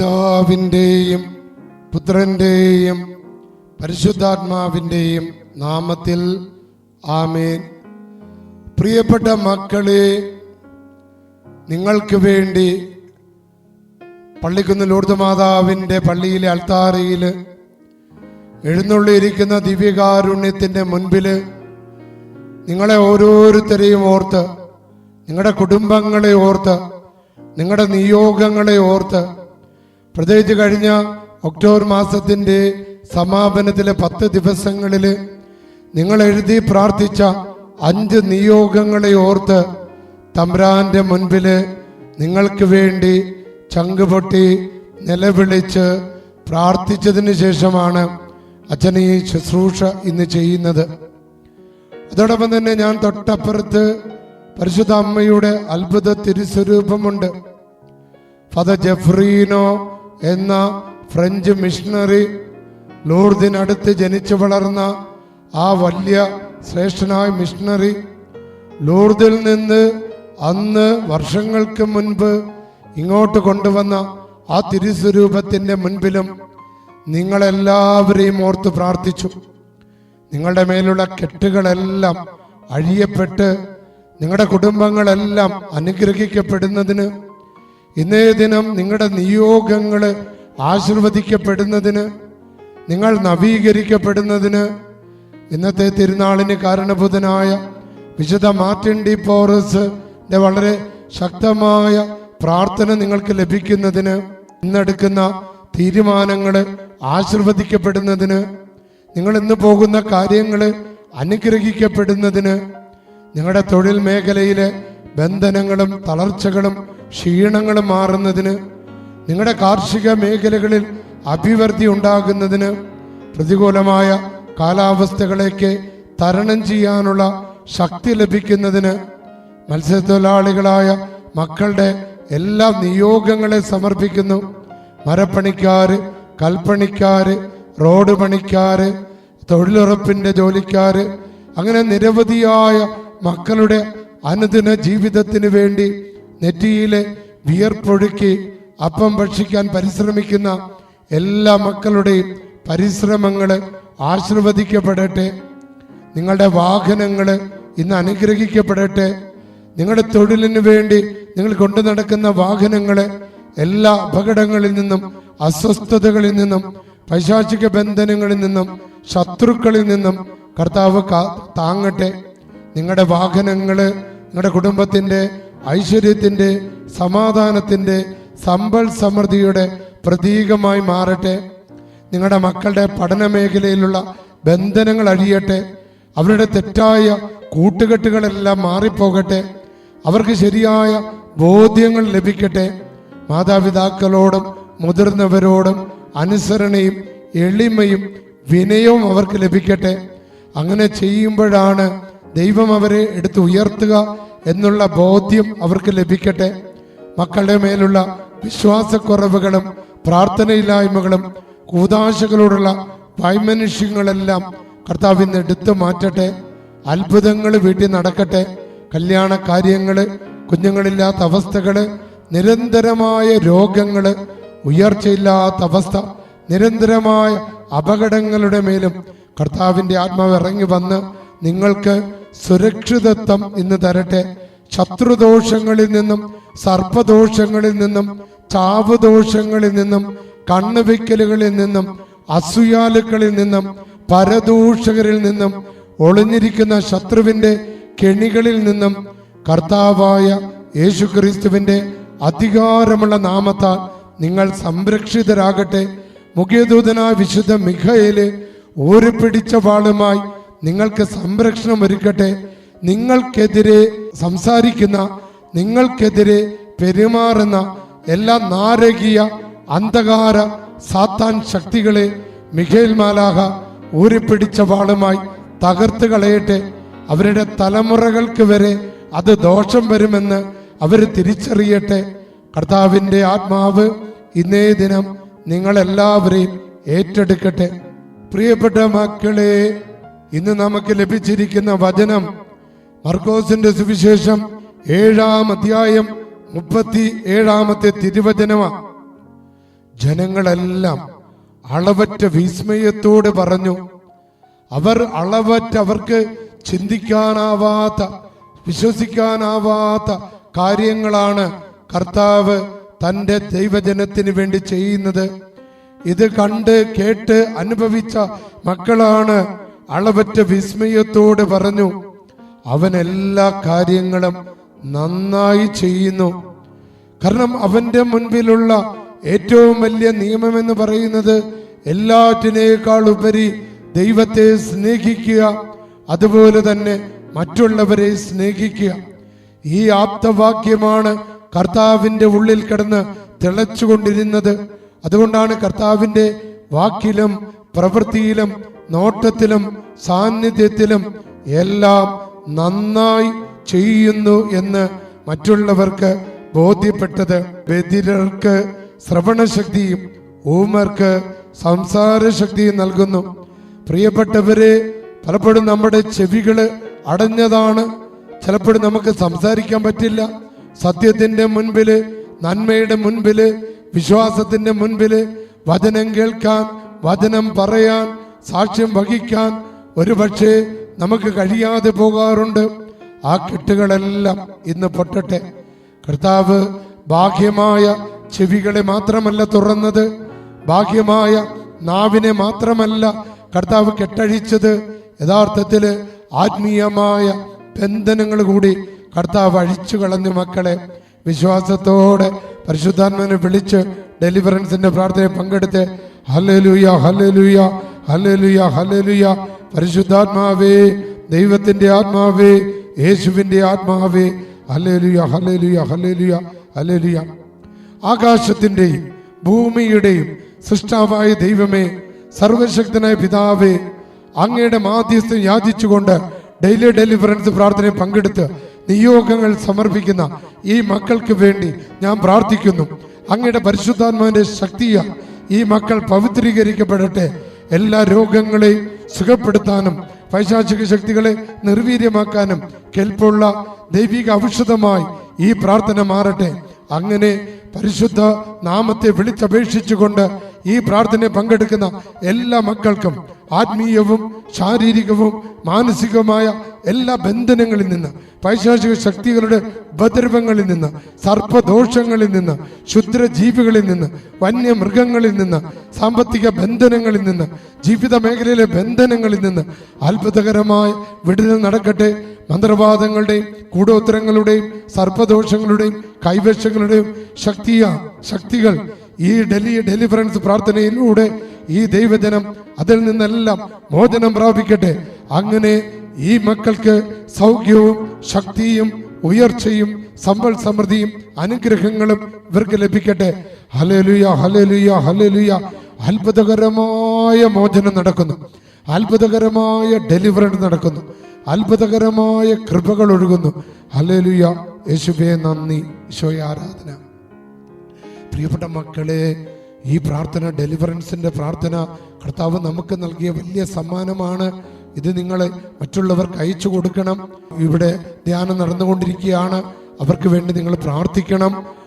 പിതാവിന്റെയും പുത്രന്റെയും പരിശുദ്ധാത്മാവിന്റെയും നാമത്തിൽ ആമേൻ. പ്രിയപ്പെട്ട മക്കളെ നിങ്ങൾക്ക് വേണ്ടി പള്ളിക്കുന്ന് ലൂർദ് മാതാവിന്റെ പള്ളിയിലെ അൾത്താരയിൽ എഴുന്നള്ളിയിരിക്കുന്ന ദിവ്യകാരുണ്യത്തിന്റെ മുൻപിൽ നിങ്ങളെ ഓരോരുത്തരെയും ഓർത്ത് നിങ്ങളുടെ കുടുംബങ്ങളെ ഓർത്ത് നിങ്ങളുടെ നിയോഗങ്ങളെ ഓർത്ത് പ്രത്യേകിച്ച് കഴിഞ്ഞ ഒക്ടോബർ മാസത്തിന്റെ സമാപനത്തിലെ പത്ത് ദിവസങ്ങളിൽ നിങ്ങൾ എഴുതി പ്രാർത്ഥിച്ച അഞ്ച് നിയോഗങ്ങളെ ഓർത്ത് തമ്പ്രാന്റെ മുൻപിൽ നിങ്ങൾക്ക് വേണ്ടി ചങ്കുപൊട്ടി നിലവിളിച്ച് പ്രാർത്ഥിച്ചതിന് ശേഷമാണ് അച്ഛൻ ഈ ശുശ്രൂഷ ഇന്ന് ചെയ്യുന്നത്. അതോടൊപ്പം തന്നെ ഞാൻ തൊട്ടപ്പുറത്ത് പരിശുദ്ധ അമ്മയുടെ അത്ഭുത തിരുസ്വരൂപമുണ്ട്. ഫാദർ ജെഫ്രീനോ എന്ന ഫ്രഞ്ച് മിഷണറി ലൂർദിനടുത്ത് ജനിച്ചു വളർന്ന ആ വലിയ ശ്രേഷ്ഠനായ മിഷണറി ലൂർദിൽ നിന്ന് അന്ന് വർഷങ്ങൾക്ക് മുൻപ് ഇങ്ങോട്ട് കൊണ്ടുവന്ന ആ തിരുസ്വരൂപത്തിന്റെ മുൻപിലും നിങ്ങളെല്ലാവരെയും ഓർത്ത് പ്രാർത്ഥിച്ചു. നിങ്ങളുടെ മേലുള്ള കെട്ടുകളെല്ലാം അഴിയപ്പെട്ട് നിങ്ങളുടെ കുടുംബങ്ങളെല്ലാം അനുഗ്രഹിക്കപ്പെടുന്നതിന് ഇന്നേ ദിനം നിങ്ങളുടെ നിയോഗങ്ങൾ ആശീർവദിക്കപ്പെടുന്നതിന് നിങ്ങൾ നവീകരിക്കപ്പെടുന്നതിന് ഇന്നത്തെ തിരുനാളിന് കാരണഭൂതനായ വിശുദ്ധ മാർട്ടിൻ ഡി പോറസിന്റെ വളരെ ശക്തമായ പ്രാർത്ഥന നിങ്ങൾക്ക് ലഭിക്കുന്നതിന് ഇന്നെടുക്കുന്ന തീരുമാനങ്ങൾ ആശീർവദിക്കപ്പെടുന്നതിന് നിങ്ങൾ ഇന്ന് പോകുന്ന കാര്യങ്ങൾ അനുഗ്രഹിക്കപ്പെടുന്നതിന് നിങ്ങളുടെ തൊഴിൽ മേഖലയിലെ ബന്ധനങ്ങളും തളർച്ചകളും ക്ഷീണങ്ങളും മാറുന്നതിന് നിങ്ങളുടെ കാർഷിക മേഖലകളിൽ അഭിവൃദ്ധി ഉണ്ടാകുന്നതിന് പ്രതികൂലമായ കാലാവസ്ഥകളേക്ക് തരണം ചെയ്യാനുള്ള ശക്തി ലഭിക്കുന്നതിന് മത്സ്യത്തൊഴിലാളികളായ മക്കളുടെ എല്ലാ നിയോഗങ്ങളെ സമർപ്പിക്കുന്നു. മരപ്പണിക്കാർ കൽപ്പണിക്കാർ റോഡ് പണിക്കാർ തൊഴിലുറപ്പിന്റെ ജോലിക്കാർ അങ്ങനെ നിരവധിയായ മക്കളുടെ അനുദിന ജീവിതത്തിന് വേണ്ടി നെറ്റിയിലെ വിയർപ്പൊഴുക്കി അപ്പം ഭക്ഷിക്കാൻ പരിശ്രമിക്കുന്ന എല്ലാ മക്കളുടെയും പരിശ്രമങ്ങൾ ആശീർവദിക്കപ്പെടട്ടെ. നിങ്ങളുടെ വാഹനങ്ങൾ ഇന്ന് അനുഗ്രഹിക്കപ്പെടട്ടെ. നിങ്ങളുടെ തൊഴിലിന് വേണ്ടി നിങ്ങൾ കൊണ്ടു നടക്കുന്ന വാഹനങ്ങൾ എല്ലാ അപകടങ്ങളിൽ നിന്നും അസ്വസ്ഥതകളിൽ നിന്നും പൈശാചിക ബന്ധനങ്ങളിൽ നിന്നും ശത്രുക്കളിൽ നിന്നും കർത്താവ് താങ്ങട്ടെ. നിങ്ങളുടെ വാഹനങ്ങൾ നിങ്ങളുടെ കുടുംബത്തിന്റെ ഐശ്വര്യത്തിന്റെ സമാധാനത്തിന്റെ സമ്പൽ സമൃദ്ധിയുടെ പ്രതീകമായി മാറട്ടെ. നിങ്ങളുടെ മക്കളുടെ പഠന മേഖലയിലുള്ള ബന്ധനങ്ങൾ അഴിയട്ടെ. അവരുടെ തെറ്റായ കൂട്ടുകെട്ടുകളെല്ലാം മാറിപ്പോകട്ടെ. അവർക്ക് ശരിയായ ബോധ്യങ്ങൾ ലഭിക്കട്ടെ. മാതാപിതാക്കളോടും മുതിർന്നവരോടും അനുസരണയും എളിമയും വിനയവും അവർക്ക് ലഭിക്കട്ടെ. അങ്ങനെ ചെയ്യുമ്പോഴാണ് ദൈവം അവരെ എടുത്ത് ഉയർത്തുക എന്നുള്ള ബോധ്യം അവർക്ക് ലഭിക്കട്ടെ. മക്കളുടെ മേലുള്ള വിശ്വാസക്കുറവുകളും പ്രാർത്ഥനയില്ലായ്മകളും കൂതാശകളോടുള്ള വൈമനുഷ്യങ്ങളെല്ലാം കർത്താവ് ഇന്ന് എടുത്തു മാറ്റട്ടെ. അത്ഭുതങ്ങൾ വീട്ടിൽ നടക്കട്ടെ. കല്യാണ കാര്യങ്ങൾ കുഞ്ഞുങ്ങളില്ലാത്ത അവസ്ഥകൾ നിരന്തരമായ രോഗങ്ങൾ ഉയർച്ചയില്ലാത്ത അവസ്ഥ നിരന്തരമായ അപകടങ്ങളുടെ മേലും കർത്താവിന്റെ ആത്മാവ് ഇറങ്ങി വന്ന് നിങ്ങൾക്ക് സുരക്ഷിതത്വം ഇന്ന് തരട്ടെ. ശത്രുദോഷങ്ങളിൽ നിന്നും സർപ്പദോഷങ്ങളിൽ നിന്നും ചാവുദോഷങ്ങളിൽ നിന്നും കണ്ണുവിക്കലുകളിൽ നിന്നും അസൂയാലുക്കളിൽ നിന്നും പരദൂഷകരിൽ നിന്നും ഒളിഞ്ഞിരിക്കുന്ന ശത്രുവിന്റെ കെണികളിൽ നിന്നും കർത്താവായ യേശുക്രിസ്തുവിന്റെ അധികാരമുള്ള നാമത്താൽ നിങ്ങൾ സംരക്ഷിതരാകട്ടെ. മുഖ്യദൂതനായ വിശുദ്ധ മിഖയിൽ ഒരു പിടിച്ച വാളുമായി നിങ്ങൾക്ക് സംരക്ഷണം ഒരുക്കട്ടെ. നിങ്ങൾക്കെതിരെ സംസാരിക്കുന്ന നിങ്ങൾക്കെതിരെ പെരുമാറുന്ന എല്ലാ നാരകീയ അന്ധകാര സാത്താൻ ശക്തികളെ മിഖേൽ മാലാഹ ഊരിപ്പിടിച്ച വാളുമായി തകർത്ത് കളയട്ടെ. അവരുടെ തലമുറകൾക്ക് വരെ അത് ദോഷം വരുമെന്ന് അവർ തിരിച്ചറിയട്ടെ. കർത്താവിന്റെ ആത്മാവ് ഇന്നേ ദിനം നിങ്ങളെല്ലാവരെയും ഏറ്റെടുക്കട്ടെ. പ്രിയപ്പെട്ട മക്കളെ ഇന്ന് നമുക്ക് ലഭിച്ചിരിക്കുന്ന വചനം മർക്കോസിന്റെ സുവിശേഷം ഏഴാം അധ്യായം മുപ്പത്തി ഏഴാമത്തെ തിരുവചനമാണ്. ജനങ്ങളെല്ലാം അളവറ്റ വിസ്മയത്തോട് പറഞ്ഞു അവർ അളവറ്റ അവർക്ക് ചിന്തിക്കാനാവാത്ത വിശ്വസിക്കാനാവാത്ത കാര്യങ്ങളാണ് കർത്താവ് തന്റെ ദൈവജനത്തിന് വേണ്ടി ചെയ്യുന്നത്. ഇത് കണ്ട് കേട്ട് അനുഭവിച്ച മക്കളാണ് അളവറ്റ വിസ്മയത്തോട് പറഞ്ഞു അവൻ എല്ലാ കാര്യങ്ങളും നന്നായി ചെയ്യുന്നു. കാരണം അവന്റെ മുൻപിലുള്ള ഏറ്റവും വലിയ നിയമം എന്ന് പറയുന്നത് എല്ലാറ്റിനേക്കാൾ ഉപരി ദൈവത്തെ സ്നേഹിക്കുക അതുപോലെ തന്നെ മറ്റുള്ളവരെ സ്നേഹിക്കുക. ഈ ആപ്തവാക്യമാണ് കർത്താവിന്റെ ഉള്ളിൽ കിടന്ന് തിളച്ചുകൊണ്ടിരുന്നത്. അതുകൊണ്ടാണ് കർത്താവിന്റെ വാക്കിലും പ്രവൃത്തിയിലും നോട്ടത്തിലും സാന്നിധ്യത്തിലും എല്ലാം നന്നായി ചെയ്യുന്നു എന്ന് മറ്റുള്ളവർക്ക് ബോധ്യപ്പെട്ടത് ബദിരർക്ക് ശ്രവണശക്തിയും ഊമർക്ക് സംസാരശക്തിയും നൽകുന്നു. പ്രിയപ്പെട്ടവരെ പലപ്പോഴും നമ്മുടെ ചെവികൾ അടഞ്ഞതാണ്. ചിലപ്പോഴും നമുക്ക് സംസാരിക്കാൻ പറ്റില്ല. സത്യത്തിന്റെ മുൻപിൽ നന്മയുടെ മുൻപിൽ വിശ്വാസത്തിന്റെ മുൻപിൽ വചനം കേൾക്കാൻ വചനം പറയാൻ സാക്ഷ്യം വഹിക്കാൻ ഒരുപക്ഷെ നമുക്ക് കഴിയാതെ പോകാറുണ്ട്. ആ കെട്ടുകളെല്ലാം ഇന്ന് പൊട്ടട്ടെ. കർത്താവ് ബാഹ്യമായ ചെവികളെ മാത്രമല്ല തുറന്നത്. ബാഹ്യമായ നാവിനെ മാത്രമല്ല കർത്താവ് കെട്ടഴിച്ചത്. യഥാർത്ഥത്തിൽ ആത്മീയമായ ബന്ധനങ്ങൾ കൂടി കർത്താവ് അഴിച്ചു കളഞ്ഞു മക്കളെ. വിശ്വാസത്തോടെ പരിശുദ്ധാത്മനെ വിളിച്ച് ഡെലിവറൻസിന്റെ പ്രാർത്ഥനയിൽ പങ്കെടുത്ത് ഹല്ലേലൂയ ഹല്ലേലൂയ ഹല്ലേലൂയ ഹല്ലേലൂയ. പരിശുദ്ധാത്മാവേ ദൈവത്തിന്റെ ആത്മാവേ യേശുവിന്റെ ആത്മാവേ. Hallelujah hallelujah hallelujah hallelujah. ആകാശത്തിന്റെയും ഭൂമിയുടെയും സൃഷ്ടാവായ ദൈവമേ സർവശക്തനായ പിതാവേ അങ്ങയുടെ മാധ്യസ്ഥം യാചിച്ചുകൊണ്ട് ഡെയിലി ഡെലിവറൻസ് പ്രാർത്ഥനയിൽ പങ്കെടുത്ത് നിയോഗങ്ങൾ സമർപ്പിക്കുന്ന ഈ മക്കൾക്ക് വേണ്ടി ഞാൻ പ്രാർത്ഥിക്കുന്നു. അങ്ങയുടെ പരിശുദ്ധാത്മാവിന്റെ ശക്തിയ ഈ മക്കൾ പവിത്രീകരിക്കപ്പെടട്ടെ. എല്ലാ രോഗങ്ങളെയും സുഖപ്പെടുത്താനും പൈശാചിക ശക്തികളെ നിർവീര്യമാക്കാനും കെൽപ്പുള്ള ദൈവിക ഔഷധമായി ഈ പ്രാർത്ഥന മാറട്ടെ. അങ്ങനെ പരിശുദ്ധ നാമത്തെ വിളിച്ചപേക്ഷിച്ചുകൊണ്ട് ഈ പ്രാർത്ഥനയിൽ പങ്കെടുക്കുന്ന എല്ലാ മക്കൾക്കും ആത്മീയവും ശാരീരികവും മാനസികവുമായ എല്ലാ ബന്ധനങ്ങളിൽ നിന്ന് പൈശാചിക ശക്തികളുടെ ഉപദ്രവങ്ങളിൽ നിന്ന് സർപ്പദോഷങ്ങളിൽ നിന്ന് ക്ഷുദ്രജീവികളിൽ നിന്ന് വന്യമൃഗങ്ങളിൽ നിന്ന് സാമ്പത്തിക ബന്ധനങ്ങളിൽ നിന്ന് ജീവിത മേഖലയിലെ ബന്ധനങ്ങളിൽ നിന്ന് അത്ഭുതകരമായ വിടുതൽ നടക്കട്ടെ. മന്ത്രവാദങ്ങളുടെയും കൂടോത്തരങ്ങളുടെയും സർപ്പദോഷങ്ങളുടെയും കൈവശങ്ങളുടെയും ശക്തിയ ശക്തികൾ ഈ ഡൽഹി ഡെലിവറൻസ് പ്രാർത്ഥനയിലൂടെ ഈ ദൈവജനം അതിൽ നിന്നെല്ലാം മോചനം പ്രാപിക്കട്ടെ. അങ്ങനെ ഈ മക്കൾക്ക് സൗഖ്യവും ശക്തിയും ഉയർച്ചയും സമ്പൽ സമൃദ്ധിയും അനുഗ്രഹങ്ങളും ഇവർക്ക് ലഭിക്കട്ടെ. ഹലലുയ ഹലലുയ ഹലലുയ അത്ഭുതകരമായ മോചനം നടക്കുന്നു. അത്ഭുതകരമായ ഡെലിവറൻസ് നടക്കുന്നു. അത്ഭുതകരമായ കൃപകൾ ഒഴുകുന്നു. ഹലലുയ യേശുബേ നന്ദി. ആരാധന. പ്രിയപ്പെട്ട മക്കളെ ഈ പ്രാർത്ഥന ഡെലിവറൻസിന്റെ പ്രാർത്ഥന കർത്താവ് നമുക്ക് നൽകിയ വലിയ സമ്മാനമാണ്. ഇത് നിങ്ങൾ മറ്റുള്ളവർക്ക് അയച്ചു കൊടുക്കണം. ഇവിടെ ധ്യാനം നടന്നുകൊണ്ടിരിക്കുകയാണ്. അവർക്ക് വേണ്ടി നിങ്ങൾ പ്രാർത്ഥിക്കണം.